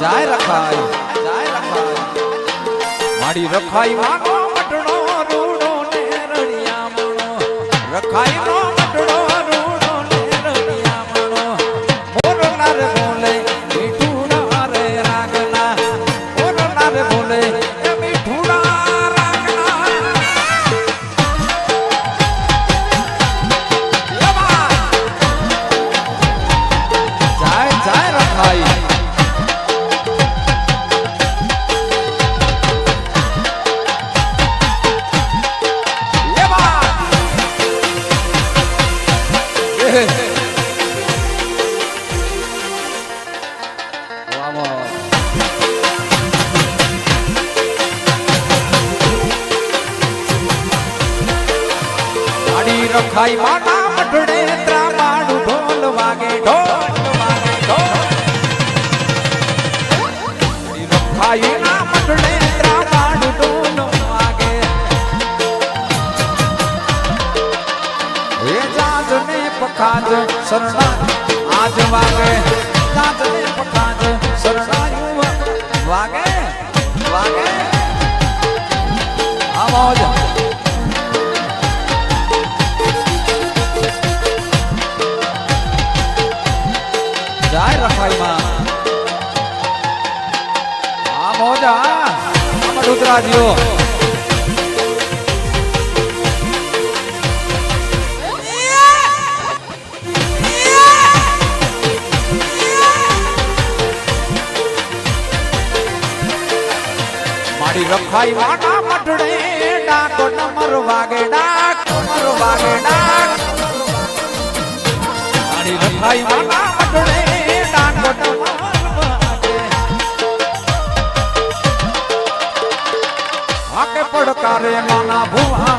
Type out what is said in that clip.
જાય રખાય. જાય રખાય મારી રખાઈ માનો રખાઈ રખાઈ માના મઢડે ત્રામાડું ઢોલ વાગે ઢોલ. ના મઢડે જાજ ને પખાજ શરણા આજ વાગે જાજ ને પખાજ શરણાયું વાગે? વાગે? આવાજ જાય રખાઈમાં આ મોજા આમાં ડુતરા મારી રખાઈ માના મટડે ડાકો નમર વાગે, ડાક નમર વાગે, ડાક. મારી રખાઈ માના મટડે ડાકો નમર વાગે. આકે પડકારે માના ભુવા